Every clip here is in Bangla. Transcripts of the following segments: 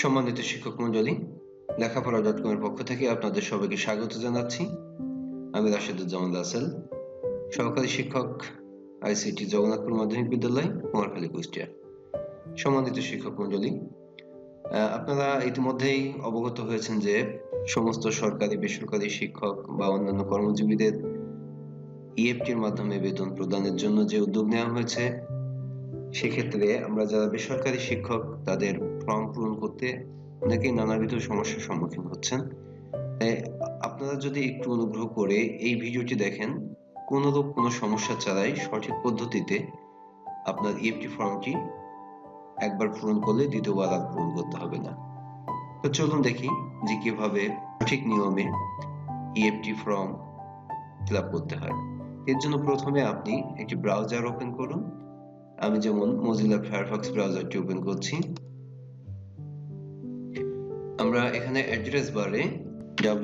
সম্মানিত শিক্ষক মণ্ডলী লেখাপড়া ডট কমের পক্ষ থেকে আপনাদের সবাইকে স্বাগত জানাচ্ছি। আমি রাশেদুজ্জামান রাসেল, সহকারী শিক্ষক আইসিটি জগন্নাথপুর মাধ্যমিক বিদ্যালয়, কুমারখালী, কুষ্টিয়া। সম্মানিত শিক্ষক মন্ডলী আপনারা ইতিমধ্যেই অবগত হয়েছেন যে সমস্ত সরকারি, বেসরকারি শিক্ষক বা অন্যান্য কর্মজীবীদের ইএফটির মাধ্যমে বেতন প্রদানের জন্য যে উদ্যোগ নেওয়া হয়েছে, সেক্ষেত্রে আমরা যারা বেসরকারি শিক্ষক, তাদের ফর্ম পূরণ করতে অনেকেই নানাবিধ সমস্যার সম্মুখীন হচ্ছেন। তাই আপনারা যদি একটু অনুগ্রহ করে এই ভিডিওটি দেখেন, কোনোরূপ কোনো সমস্যা ছাড়াই সঠিক পদ্ধতিতে আপনার ইএফটি ফর্মটি একবার পূরণ করলে দ্বিতীয়বার আর পূরণ করতে হবে না। তো চলুন দেখি যে কীভাবে সঠিক নিয়মে ইএফটি ফর্ম ফিল করতে হয়। এর জন্য প্রথমে আপনি একটি ব্রাউজার ওপেন করুন। আমি যেমন মজিলা ফায়ারফক্স ব্রাউজারটি ওপেন করছি। আমরা এখানে অ্যাড্রেস বারে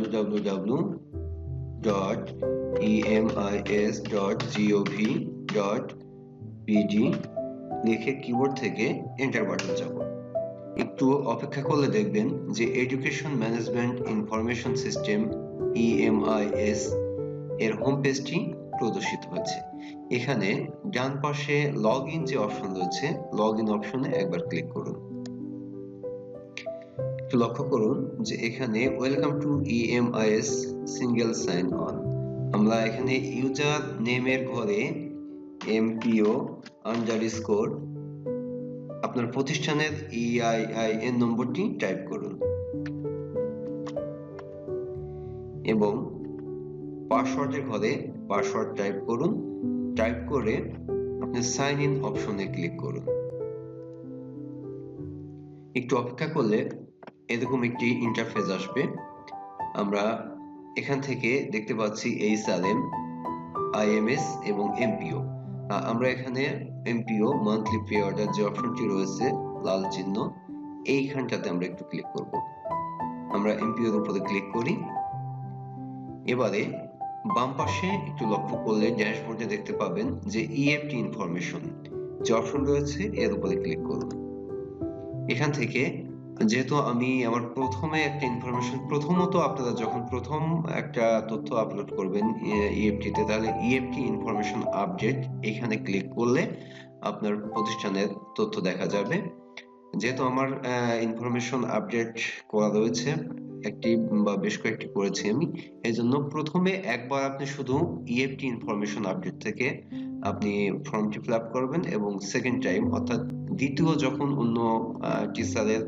www.emis.gov.bd লিখে কিবোর্ড থেকে এন্টার বাটন চাপ। একটু অপেক্ষা করলে দেখবেন যে education management information system EMIS এর হোম পেজটি প্রদর্শিত হচ্ছে। এখানে ডান পাশে লগ ইন যে অপশন রয়েছে লগ ইন অপশনে একবার ক্লিক করুন। একটু লক্ষ্য করুন যে এখানে welcome to EMIS single sign on আমরা এখানে ইউজার নেমের ঘরে এমপিও আন্ডারস্কোর আপনার প্রতিষ্ঠানের ইআইআইএন নম্বরটি টাইপ করুন। এবং পাসওয়ার্ডের ঘরে পাসওয়ার্ড টাইপ করুন। টাইপ করে আপনি সাইন ইন অপশনে ক্লিক করুন। একটু অপেক্ষা করলে এরকম একটি ইন্টারফেস আসবে। আমরা এখান থেকে দেখতে পাচ্ছি এইচআরএম আইএমএস এবং এমপিও আমরা এখানে এমপিও মান্থলি পে অর্ডার যে অপশনটি রয়েছে, লাল চিহ্ন, এইখানটাতে আমরা একটু ক্লিক করব। আমরা এমপিওর উপরে ক্লিক করি। এবারে বাম পাশে একটু লক্ষ্য করলে ড্যাশবোর্ডে দেখতে পাবেন যে ইএফটি ইনফরমেশন যে অপশন রয়েছে, এর উপরে ক্লিক করুন। এখান থেকে যেহেতু আমি আমার প্রথমে একটা ইনফরমেশন প্রথমত আপনারা যখন প্রথম একটা তথ্য আপলোড করবেন ইএফটি তে, তাহলে ইএফটি ইনফরমেশন আপডেট এখানে ক্লিক করলে আপনার প্রতিষ্ঠানের তথ্য দেখা যাবে। যেহেতু আমার ইনফরমেশন আপডেট করা রয়েছে, একটি বা বেশ কয়েকটি করেছি আমি এই জন্য প্রথমে একবার আপনি শুধু ইএফটি ইনফরমেশন আপডেট থেকে আপনি ফর্মটি ফিল আপ করবেন এবং সেকেন্ড টাইম অর্থাৎ দ্বিতীয় যখন অন্য টিচারের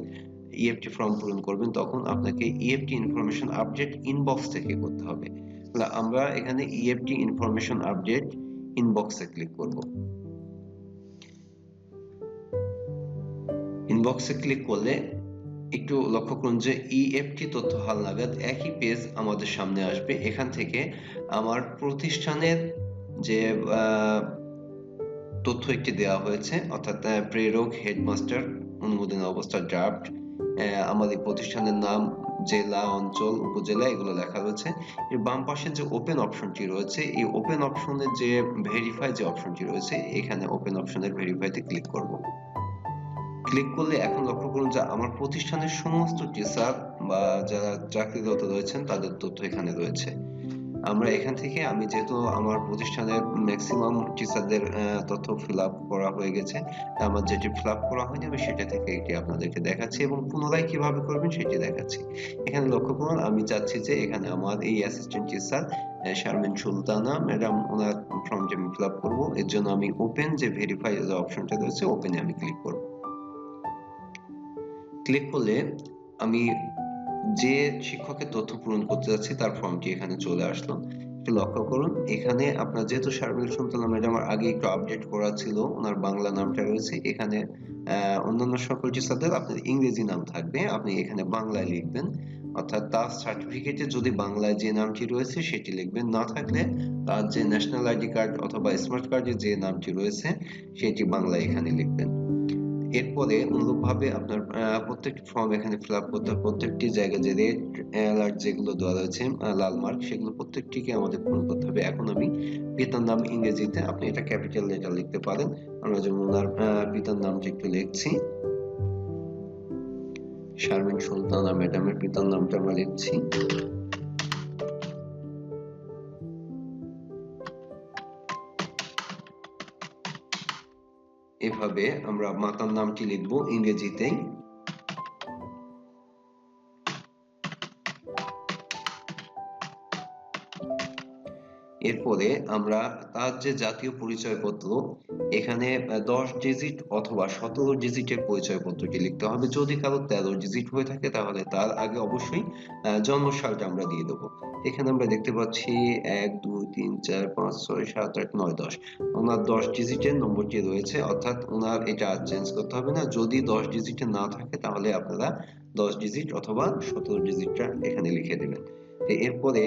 ইএফটি ফর্ম পূরণ করবেন, তখন আপনাকে ইএফটি ইনফরমেশন আপডেট ইনবক্স থেকে করতে হবে। তাহলে আমরা এখানে ইএফটি ইনফরমেশন আপডেট ইনবক্সে ক্লিক করব। ইনবক্সে ক্লিক করলে একটু লক্ষ্য করুন যে ইএফটি তথ্য হালনাগাদ একই পেজ আমাদের সামনে আসবে। এখান থেকে আমার প্রতিষ্ঠানের যে তথ্য একটি দেওয়া হয়েছে, অর্থাৎ প্রেরক হেডমাস্টার অনুমোদন অবস্থা ড্রাফট আমাদের প্রতিষ্ঠানের নাম, জেলা, অঞ্চল, উপজেলা, এগুলো লেখা রয়েছে। এর বাম পাশে যে ওপেন অপশনটি রয়েছে, এই ওপেন অপশনের যে ভেরিফাই যে অপশনটি রয়েছে, এখানে ওপেন অপশনের ভেরিফাইতে ক্লিক করব। ক্লিক করলে এখন লক্ষ্য করুন যে আমার প্রতিষ্ঠানের সমস্ত টিচার বা যারা চাকরিরত রয়েছেন, তাদের তথ্য এখানে রয়েছে। আমরা এখান থেকে আমি যেহেতু আমার প্রতিষ্ঠানের ম্যাক্সিমাম টিচারদের তথ্য ফিল আপ করা হয়ে গেছে, আমার যেটি ফিল আপ করা হয়নি, আমি সেটা থেকে এটি আপনাদেরকে দেখাচ্ছি এবং পুনরায় কীভাবে করবেন সেটি দেখাচ্ছি। এখানে লক্ষ্য করুন, আমি চাচ্ছি যে এখানে আমার এই assistant teacher Sharmin Sultana madam ওনার ফর্মটি আমি ফিল আপ করব, এর জন্য আমি ওপেন যে ভেরিফাই যে অপশনটা রয়েছে ওপেনে আমি ক্লিক করব। ক্লিক করলে আমি যে শিক্ষকের তথ্য পূরণ করতে যাচ্ছি, তার ফর্মটি এখানে চলে আসলো। একটু লক্ষ্য করুন, এখানে আপনার যেহেতু শারমিল সুলতানা ম্যাডাম আগে একটু আপডেট করা ছিল, ওনার বাংলা নামটা রয়েছে। এখানে অন্যান্য সকল টিচারদের আপনার ইংরেজি নাম থাকবে, আপনি এখানে বাংলায় লিখবেন। অর্থাৎ তার সার্টিফিকেটে যদি বাংলায় যে নামটি রয়েছে, সেটি লিখবেন। না থাকলে তার যে ন্যাশনাল আইডি কার্ড অথবা স্মার্ট কার্ডে যে নামটি রয়েছে, সেটি বাংলায় এখানে লিখবেন। এরপরে অনুরূপভাবে আপনার প্রত্যেকটি ফর্ম এখানে ফিল আপ করতে হবে। প্রত্যেকটি জায়গায় যে রেড অ্যালার্ট যেগুলো দেওয়া রয়েছে লাল মার্ক সেগুলো প্রত্যেকটিকে আমাদের পূরণ করতে হবে। এখন আমি পিতার নাম ইংরেজিতে, আপনি এটা ক্যাপিটাল লেটার লিখতে পারেন। আমরা যেমন ওনার পিতার নামটা একটু লিখছি। শারমিন সুলতানা ম্যাডামের পিতার নামটা আমরা লিখছি। এভাবে আমরা মাতার নামটি লিখব ইংরেজিতেই। এরপরে আমরা তার যে জাতীয় পরিচয়পত্র, এখানে দশ ডিজিট অথবা সতেরো ডিজিটের পরিচয়পত্রটি লিখতে হবে। যদি কারও তেরো ডিজিট হয়ে থাকে, তাহলে তার আগে অবশ্যই জন্ম সালটা আমরা দিয়ে দেবো। এখানে আমরা দেখতে পাচ্ছি এক, দুই, তিন, চার, পাঁচ, ছয়, সাত, আট, নয়, দশ। ওনার দশ ডিজিটের নম্বরটি রয়েছে, অর্থাৎ ওনার এটা চেঞ্জ করতে হবে না। যদি দশ ডিজিটের না থাকে, তাহলে আপনারা দশ ডিজিট অথবা সতেরো ডিজিটটা এখানে লিখে দেবেন। এরপরে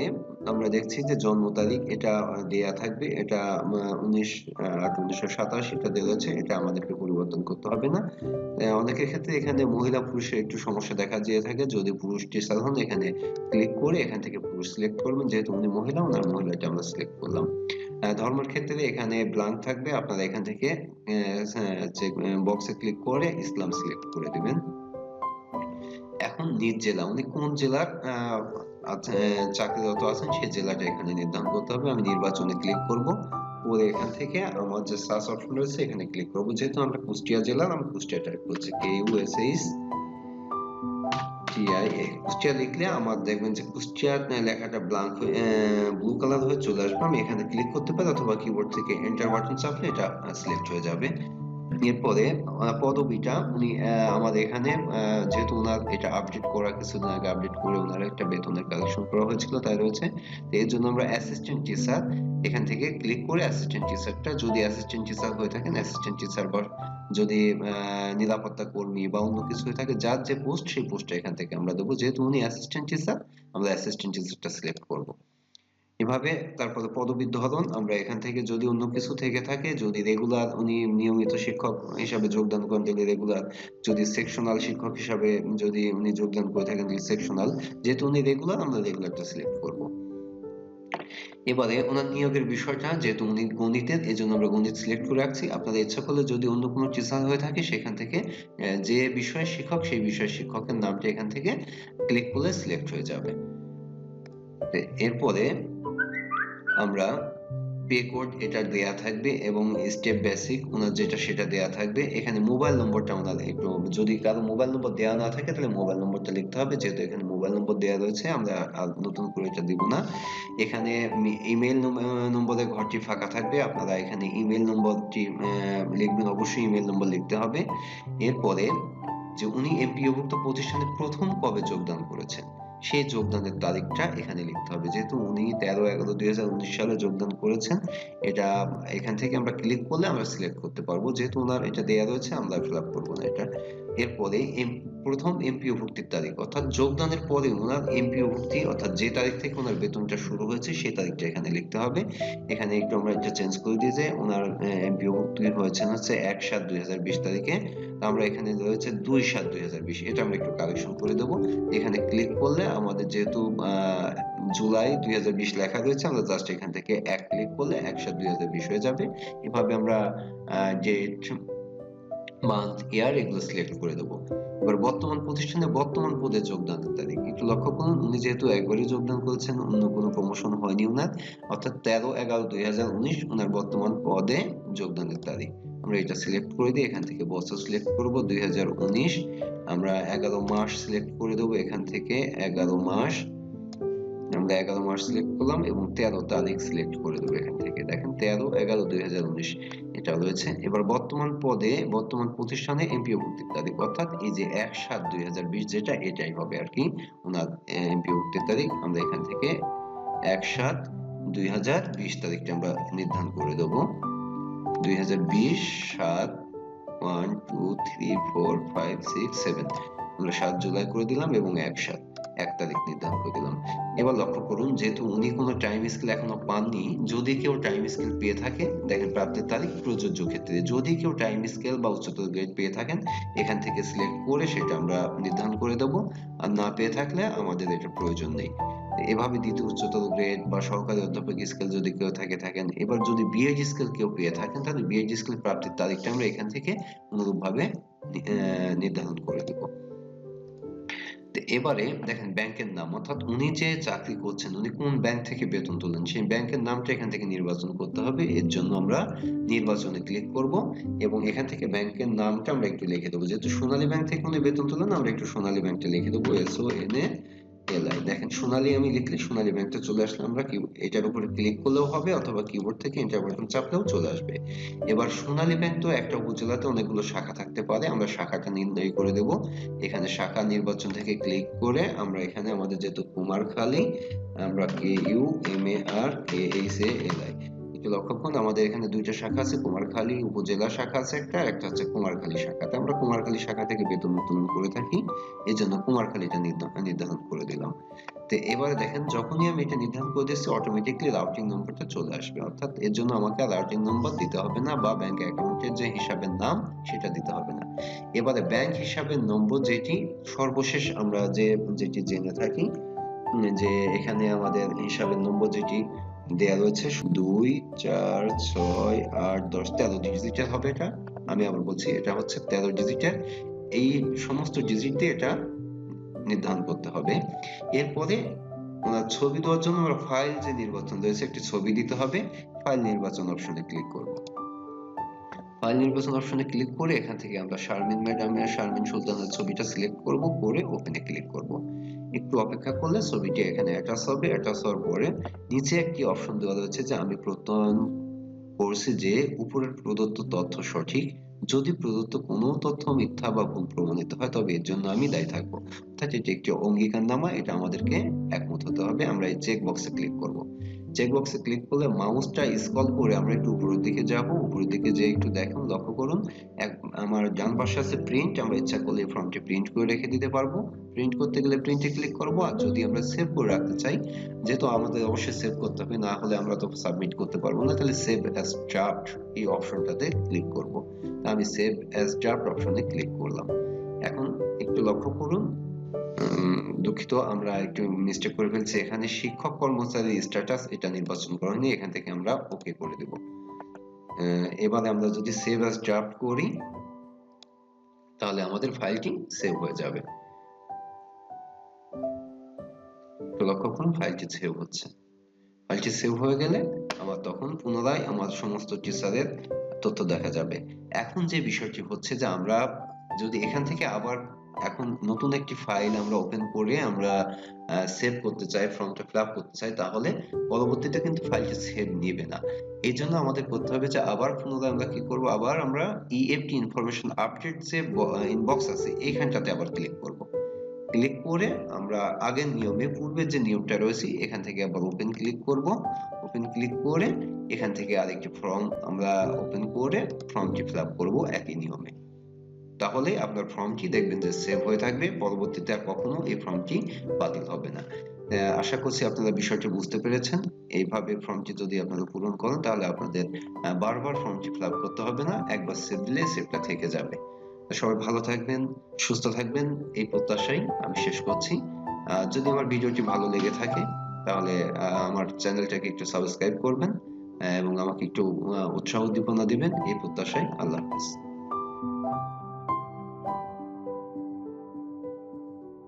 আমরা দেখছি যে জন্ম তারিখ, এটা দেয়া থাকবে। এটা উনিশ আট, উনিশশো সাতাশ, এটা দেওয়া আছে এটা আমাদেরকে পরিবর্তন করতে হবে না। অনেকের ক্ষেত্রে এখানে মহিলা পুরুষের একটু সমস্যা দেখা দিয়ে থাকে। যদি পুরুষ টিচার হন এখানে ক্লিক করে এখান থেকে পুরুষ সিলেক্ট করবেন যেহেতু উনি মহিলা ওনার মহিলাটা আমরা সিলেক্ট করলাম। ধর্মের ক্ষেত্রে এখানে ব্লাঙ্ক থাকবে। আপনারা এখান থেকে বক্সে ক্লিক করে ইসলাম সিলেক্ট করে দিবেন। এখন নিজ জেলা উনি কোন জেলার চাকরিরত আছেন সেই জেলাটা এখানে নির্ধারণ করতে হবে। আমি নির্বাচনে ক্লিক করব। করে এখান থেকে আমার যে সার্চ অপশন রয়েছে, এখানে ক্লিক করব। যেহেতু আমরা কুষ্টিয়া জেলার আমি কুষ্টিয়া টাইপ করছি K U S H Kushtia লিখলে আমার দেখবেন যে কুষ্টিয়ার লেখাটা ব্ল্যাঙ্ক হয়ে ব্লু কালার হয়ে চলে আসবে। আমি এখানে ক্লিক করতে পারি, অথবা কিবোর্ড থেকে এন্টার বাটন চাপলে এটা সিলেক্ট হয়ে যাবে। এরপরে পদবিটা উনি আমাদের এখানে যেহেতু ওনার এটা আপডেট করা কিছুদিন আগে আপডেট করে ওনার একটা বেতনের কালেকশন করা হয়েছিল, তাই রয়েছে। এর জন্য আমরা অ্যাসিস্ট্যান্ট টিচার এখান থেকে ক্লিক করে অ্যাসিস্ট্যান্ট টিচারটা যদি অ্যাসিস্ট্যান্ট টিচার হয়ে থাকেন অ্যাসিস্ট্যান্ট টিচার বা যদি নিরাপত্তা কর্মী বা অন্য কিছু হয়ে থাকে, যার যে পোস্ট সেই পোস্টটা এখান থেকে আমরা দেবো। যেহেতু উনি অ্যাসিস্ট্যান্ট টিচার আমরা অ্যাসিস্ট্যান্ট টিচারটা সিলেক্ট করব। এভাবে তারপরে পদবীর ধরন আমরা এখান থেকে যদি অন্য কিছু থেকে থাকে, যদি রেগুলার উনি নিয়মিত শিক্ষক হিসাবে যোগদান করেন তাহলে রেগুলার যদি সেকশনাল শিক্ষক হিসাবে যদি উনি যোগদান করে থাকেন তাহলে সেকশনাল যেহেতু উনি রেগুলার আমরা রেগুলারটা সিলেক্ট করব। এবারে ওনার নিয়োগের বিষয়টা, যেহেতু উনি গণিতের এই জন্য আমরা গণিত সিলেক্ট করে রাখছি। আপনাদের ইচ্ছা করলে যদি অন্য কোনো টিচার হয়ে থাকে, সেখান থেকে যে বিষয়ের শিক্ষক, সেই বিষয়ের শিক্ষকের নামটা এখান থেকে ক্লিক করলে সিলেক্ট হয়ে যাবে। এরপরে আমরা পে কোড এটা দেয়া থাকবে এবং স্টেপ বেসিক ওনার যেটা সেটা দেয়া থাকবে। এখানে মোবাইল নম্বরটা ওনার একটু যদি কারও মোবাইল নম্বর দেওয়া না থাকে তাহলে মোবাইল নম্বরটা লিখতে হবে। যেহেতু এখানে মোবাইল নম্বর দেওয়া রয়েছে, আমরা আর নতুন করে এটা দিব না। এখানে ইমেল নম্বরের ঘরটি ফাঁকা থাকবে। আপনারা এখানে ইমেল নম্বরটি লিখবেন, অবশ্যই ইমেল নম্বর লিখতে হবে। এরপরে যে উনি এমপিওভুক্ত প্রতিষ্ঠানে প্রথম কবে যোগদান করেছেন? সেই যোগদানের তারিখটা এখানে লিখতে হবে। যেহেতু উনি তেরো এগারো দুই হাজার উনিশ সালে যোগদান করেছেন, এটা এখান থেকে আমরা ক্লিক করলে আমরা সিলেক্ট করতে পারব। যেহেতু ওনার এটা দেওয়া রয়েছে, আমরা ফিল আপ করব না এটা। এরপরে প্রথম এমপিও ভুক্তির তারিখ। অর্থাৎ যোগদানের পরে ওনার এমপিও ভুক্তি অর্থাৎ যে তারিখ থেকে ওনার বেতনটা শুরু হয়েছে সেই তারিখটা এখানে লিখতে হবে। এখানে একটু আমরা এটা চেঞ্জ করে দিয়ে যে ওনার এমপিও ভুক্তি হয়েছে হচ্ছে এক সাত দুই তারিখে। আমরা এখানে রয়েছে দুই সাত দুই এটা আমরা একটু কালেকশন করে দেবো। এখানে ক্লিক করলে আমাদের যেহেতু জুলাই দুই হাজার বিশ লেখা রয়েছে, আমরা জাস্ট এখান থেকে এক ক্লিক করলে এক সাত দুই হয়ে যাবে। এভাবে আমরা ডেট মান্থ ইয়ার এগুলো সিলেক্ট করে দেবো। এবার বর্তমান প্রতিষ্ঠানে বর্তমান পদে যোগদানের তারিখ। একটু লক্ষ্য করুন, উনি যেহেতু একবারই যোগদান করেছেন, অন্য কোনো প্রমোশন হয়নি উনার। অর্থাৎ তেরো এগারো দুই হাজার উনিশ উনার বর্তমান পদে যোগদানের তারিখ। আমরা এটা সিলেক্ট করে দিই এখান থেকে বছর সিলেক্ট করব, দুই হাজার উনিশ। আমরা এগারো মাস সিলেক্ট করে দেবো এখান থেকে এগারো মাস। আমরা এগারো মার্চ সিলেক্ট করলাম এবং তেরো তারিখ সিলেক্ট করে দেবো এখান থেকে। দেখেন তেরো, এগারো, দুই হাজার উনিশ, এটা রয়েছে। এবার বর্তমান পদে, বর্তমান প্রতিষ্ঠানে এমপিও ভর্তির তারিখ, অর্থাৎ এই যে এক সাত দুই হাজার বিশ যেটা, এটাই হবে আর কি ওনার এমপিও ভর্তির তারিখ। আমরা এখান থেকে এক সাত দুই হাজার বিশ তারিখটা আমরা নির্ধারণ করে দেবো। দুই হাজার বিশ, সাত, one, two, three, four, five, six, seven. আমরা সাত জুলাই করে দিলাম এবং এক সাত। এক তারিখ নির্ধারণ করে দিলাম। এবার লক্ষ্য করুন, যেহেতু উনি কোনো টাইম স্কেল এখনও পাননি, যদি কেউ টাইম স্কেল পেয়ে থাকে, দেখেন প্রাপ্তির তারিখ, প্রযোজ্য ক্ষেত্রে। যদি কেউ টাইম স্কেল বা উচ্চতর গ্রেড পেয়ে থাকেন, এখান থেকে সিলেক্ট করে সেটা আমরা নির্ধারণ করে দেব। আর না পেয়ে থাকলে আমাদের এটা প্রয়োজন নেই। এভাবে দ্বিতীয় উচ্চতর গ্রেড বা সহকারী অধ্যাপক স্কেল যদি কেউ থাকে, থাকেন, এবার যদি বিএড স্কেল কেউ পেয়ে থাকেন, তাহলে বিএড স্কেল প্রাপ্তির তারিখটা আমরা এখান থেকে অনুরূপভাবে নির্ধারণ করে দেব। তো এবারে দেখেন ব্যাংকের নাম, অর্থাৎ উনি যে চাকরি করছেন, উনি কোন ব্যাংক থেকে বেতন তোলেন? সেই ব্যাংকের নামটা এখান থেকে নির্বাচন করতে হবে। এর জন্য আমরা নির্বাচনে ক্লিক করব এবং এখান থেকে ব্যাংকের নামটা আমরা একটু লিখে দেবো। যেহেতু সোনালী ব্যাংক থেকে উনি বেতন তোলেন, আমরা একটু সোনালী ব্যাংকটা লিখে দেবো এসও এন এ এলআই দেখেন, সোনালী আমি লিখলে সোনালী ব্যাংকটা চলে আসলে আমরা কি এটার উপরে ক্লিক করলেও হবে অথবা কিবোর্ড থেকে এন্টার বাটন চাপলেও চলে আসবে। এবার সোনালী ব্যাংক তো একটা উপজেলাতে অনেকগুলো শাখা থাকতে পারে, আমরা শাখাটা নির্ণয় করে দেব। এখানে শাখা নির্বাচন থেকে ক্লিক করে আমরা এখানে আমাদের যেহেতু কুমারখালী, আমরা K U M A R K H A L একটু লক্ষ্য করুন আমাদের এখানে দুইটা শাখা আছে, কুমারখালী উপজেলা শাখা আছে একটা আর একটা হচ্ছে কুমারখালী শাখাতে আমরা কুমারখালী শাখা থেকে বেতন উত্তোলন করে থাকি এই জন্য কুমারখালীটা নির্ধারণ করে দিলাম। তো এবারে দেখেন, যখনই আমি এটা নির্ধারণ করে দিচ্ছি অটোমেটিকলি রাউটিং নম্বরটা চলে আসবে। অর্থাৎ এর জন্য আমাকে রাউটিং নম্বর দিতে হবে না, বা ব্যাংক অ্যাকাউন্টের যে হিসাবের নাম, সেটা দিতে হবে না। এবারে ব্যাংক হিসাবের নম্বর যেটি, সর্বশেষ আমরা যে, যেটি জেনে থাকি, যে এখানে আমাদের হিসাবের নম্বর যেটি দেয়া রয়েছে দুই, চার, ছয়, আট, দশ, তেরো ডিজিটের হবে এটা। আমি আবার বলছি, এটা হচ্ছে তেরো ডিজিটের। এই সমস্ত ডিজিট দিয়ে এটা নির্ধারণ করতে হবে। এরপরে ছবি দেওয়ার জন্য আমরা ফাইল যে নির্বাচন রয়েছে, একটি ছবি দিতে হবে। ফাইল নির্বাচন অপশনে ক্লিক করব। ফাইল নির্বাচন অপশনে ক্লিক করে এখান থেকে আমরা শারমিন ম্যাডামের, শারমিন সুলতানের ছবিটা সিলেক্ট করব, করে ওপেনে ক্লিক করব। একটু অপেক্ষা করলে ছবিটি এখানে অ্যাটাচ হবে। অ্যাটাচ হওয়ার পরে নিচে একটি অপশন দেওয়া রয়েছে যে আমি প্রত্যয়ন করছি যে উপরের প্রদত্ত তথ্য সঠিক। যদি প্রদত্ত কোনো তথ্য মিথ্যা বা ভুল প্রমাণিত হয়, তবে এর জন্য আমি দায়ী থাকব। অর্থাৎ এটি একটি অঙ্গীকারনামা, এটা আমাদেরকে একমত হতে হবে। আমরা এই চেক বক্সে ক্লিক করব। চেক বক্সে ক্লিক করলে মাউসটা স্ক্রল করে আমরা একটু উপরের দিকে যাব। উপরের দিকে যে একটু দেখুন, লক্ষ্য করুন আমার ডান পাশে আছে প্রিন্ট আমরা ইচ্ছা করলে ফর্মটি প্রিন্ট করে রেখে দিতে পারব। প্রিন্ট করতে গেলে প্রিন্টে ক্লিক করব, আর যদি আমরা সেভ করে রাখতে চাই, যেহেতু আমাদের অবশ্যই সেভ করতে হবে, না হলে আমরা তো সাবমিট করতে পারব না, তাহলে সেভ অ্যাজ ড্রাফট এই অপশনটাতে ক্লিক করব। আমি সেভ অ্যাজ ড্রাফট অপশনে ক্লিক করলাম। এখন একটু লক্ষ্য করুন দুঃখিত, আমরা একটু মিস্টেক করে ফেলছি। এখানে শিক্ষক কর্মচারী স্ট্যাটাস এটা নির্বাচন করা হয়নি, এখান থেকে আমরা ওকে করে দেব। এবারে আমরা যদি সেভ অ্যাজ ড্রাফট করি তাহলে আমাদের ফাইলটি সেভ হয়ে যাবে। লক্ষ্য করুন, ফাইলটি সেভ হচ্ছে। ফাইলটি সেভ হয়ে গেলে আবার তখন পুনরায় আমার সমস্ত টিচারের তথ্য দেখা যাবে। এখন যে বিষয়টি হচ্ছে যে আমরা যদি এখান থেকে আবার এখন নতুন একটি ফাইল আমরা ওপেন করে আমরা সেভ করতে চাই ফর্মটা ফিল করতে চাই, তাহলে পরবর্তীতে কিন্তু ফাইলটি সেভ নেবে না। এই জন্য আমাদের করতে হবে যে আবার পুনরায় আমরা কি করব? আবার আমরা ইএফটি ইনফরমেশন আপডেট যে ইনবক্স আছে, এইখানটাতে আবার ক্লিক করব। ক্লিক করে আমরা আগের নিয়মে পূর্বের যে নিয়মটা রয়েছে, এখান থেকে আবার ওপেন ক্লিক করব। ওপেন ক্লিক করে এখান থেকে আরেকটি ফর্ম আমরা ওপেন করে ফর্মটি ফিল আপ করব একই নিয়মে। তাহলে আপনার ফর্মটি দেখবেন যে সেভ হয়ে থাকবে। পরবর্তীতে আর কখনো এই ফর্মটি বাতিল হবে না। আশা করছি আপনারা বিষয়টি বুঝতে পেরেছেন। এইভাবে ফর্মটি যদি আপনারা পূরণ করেন, তাহলে আপনাদের বারবার ফর্মটি ফিল করতে হবে না। একবার সেভ দিলে সেভটা থেকে যাবে। সবাই ভালো থাকবেন, সুস্থ থাকবেন। এই প্রত্যাশাই আমি শেষ করছি। যদি আমার ভিডিওটি ভালো লেগে থাকে, তাহলে আমার চ্যানেলটাকে একটু সাবস্ক্রাইব করবেন এবং আমাকে একটু উৎসাহ উদ্দীপনা দিবেন। এই প্রত্যাশায় আল্লাহ হাফিজ।